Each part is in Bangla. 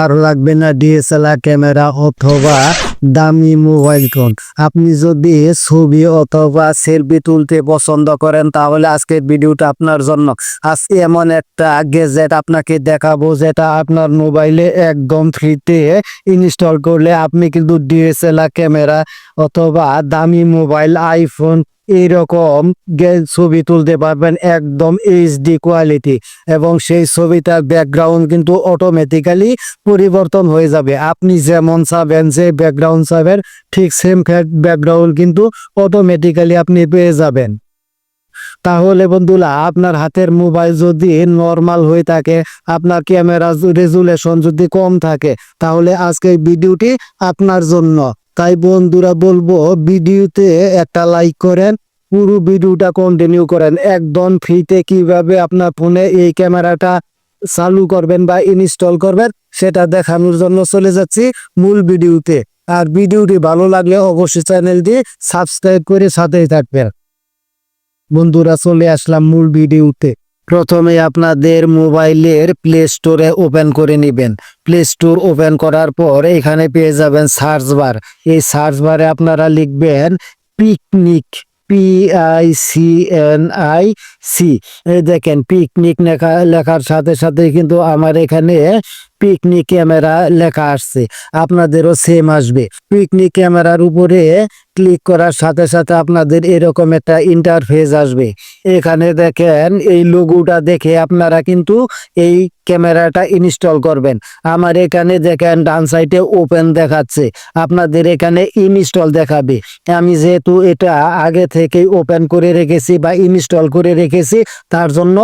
আর লাগবে না ডিএসএলআর ক্যামেরা অথবা দামি মোবাইল ফোন। আপনি যদি ছবি অথবা সেলফি তুলতে পছন্দ করেন, তাহলে আজকের ভিডিওটা আপনার জন্য। আজকে এমন একটা গেজেট আপনাকে দেখাবো, যেটা আপনার মোবাইলে একদম ফ্রিতে ইনস্টল করলে আপনি কিন্তু ডিএসএলআর ক্যামেরা অথবা দামি মোবাইল আইফোন এইরকম ছবি তুলতে পারবেন একদম এইচডি কোয়ালিটি এবং সেই ছবিটার ব্যাকগ্রাউন্ড কিন্তু অটোমেটিক্যালি পরিবর্তন হয়ে যাবে। আপনি যেমন চাবেন, যে ব্যাকগ্রাউন্ড চাবেন, ঠিক সেম ব্যাকগ্রাউন্ড কিন্তু অটোমেটিক্যালি আপনি পেয়ে যাবেন। তাহলে বন্ধুরা, আপনার হাতের মোবাইল যদি নর্মাল হয়ে থাকে, আপনার ক্যামেরা রেজুলেশন যদি কম থাকে, তাহলে আজকে ভিডিওটি আপনার জন্য। তাই বন্ধুরা বলব ভিডিওতে একটা লাইক করেন, পুরো ভিডিওটা কন্টিনিউ করেন। একদম ফ্রিতে কীভাবে আপনার ফোনে এই ক্যামেরাটা চালু করবেন বা ইনস্টল করবেন, সেটা দেখানোর জন্য চলে যাচ্ছি মূল ভিডিওতে। আর ভিডিওটি ভালো লাগলে অবশ্যই চ্যানেলটি সাবস্ক্রাইব করে সাথেই থাকবেন। বন্ধুরা চলে আসলাম মূল ভিডিওতে। প্রথমে আপনাদের মোবাইলের প্লে স্টোরে ওপেন করে নেবেন। প্লে স্টোর ওপেন করার পর এখানে পেয়ে যাবেন সার্চ বার এই সার্চ বারে আপনারা লিখবেন picnic P I C N I C দেখেন পিকনিক লেখা লেখার সাথে সাথে কিন্তু আমার এখানে পিকনিক ক্যামেরা লেখা আসছে, আপনাদেরও সেম আসবে। পিকনিক ক্যামেরার উপরে ক্লিক করার সাথে সাথে আপনাদের এরকম একটা ইন্টারফেস আসবে। এখানে দেখেন, এই লোগোটা দেখে আপনারা কিন্তু এই ক্যামেরাটা ইনস্টল করবেন। আমার এখানে দেখেন, ডান সাইডে ওপেন দেখাচ্ছে। আপনাদের এখানে ইনস্টল দেখাবে। আমি যেহেতু এটা আগে থেকেই ওপেন করে রেখেছি বা ইনস্টল করে রেখেছি, তার জন্য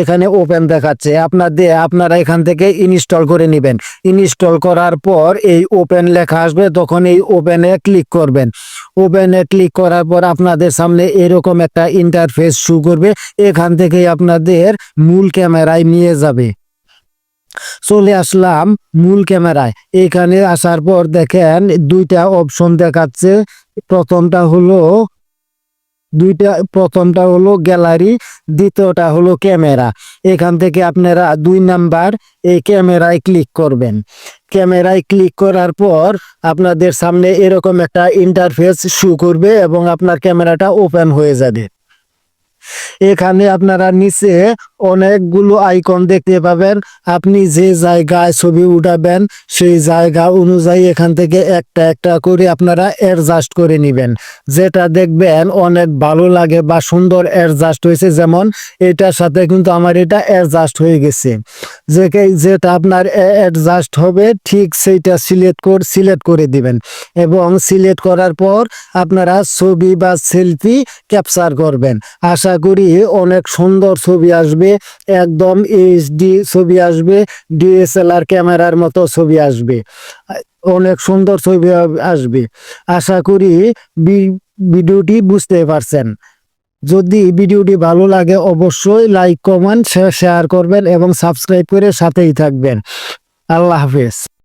এখানে ওপেন দেখাচ্ছে। আপনাদের, আপনারা এখান থেকে ইনস্টল করে নেবেন। ইনস্টল করার পর এই ওপেন লেখা আসবে, তখন এই ওপেনে ক্লিক করবেন। ওপেনে ক্লিক করার পর আপনাদের সামনে এরকম একটা ইন্টারফেস শু করবে, এখান থেকে আপনাদের মূল ক্যামেরায় নিয়ে যাবে। চলে আসলাম মূল ক্যামেরায়। এখানে আসার পর দেখেন দুইটা অপশন দেখাচ্ছে। প্রথমটা হলো দুইটা, প্রথমটা হলো গ্যালারি, দ্বিতীয়টা হলো ক্যামেরা। এখান থেকে আপনারা দুই নাম্বার এই ক্যামেরায় ক্লিক করবেন। ক্যামেরায় ক্লিক করার পর আপনাদের সামনে এরকম একটা ইন্টারফেস শু করবে এবং আপনার ক্যামেরাটা ওপেন হয়ে যাবে। এখানে আপনারা নিচে অনেকগুলো আইকন দেখতে পাবেন। আপনি যে জায়গায় ছবি উঠাবেন, সেই জায়গা অনুযায়ী এখান থেকে একটা একটা করে আপনারা অ্যাডজাস্ট করে নেবেন। যেটা দেখবেন অনেক ভালো লাগে বা সুন্দর অ্যাডজাস্ট হয়েছে। যেমন এটার সাথে কিন্তু আমার এটা অ্যাডজাস্ট হয়ে গেছে। যে যেটা আপনার অ্যাডজাস্ট হবে, ঠিক সেইটা সিলেক্ট কর সিলেক্ট করে দিবেন। এবং সিলেক্ট করার পর আপনারা ছবি বা সেলফি ক্যাপচার করবেন। আশা করি অনেক সুন্দর ছবি আসবে, একদম এইচডি ছবি আসবে ডিএসএলআর ক্যামেরার মতো ছবি আসবে। অনেক সুন্দর ছবি আসবে। আশা করি ভিডিওটি বুঝতে পারছেন। যদি ভিডিওটি ভালো লাগে অবশ্যই লাইক, কমেন্ট শেয়ার করবেন এবং সাবস্ক্রাইব করে সাথেই থাকবেন। আল্লাহ হাফেজ।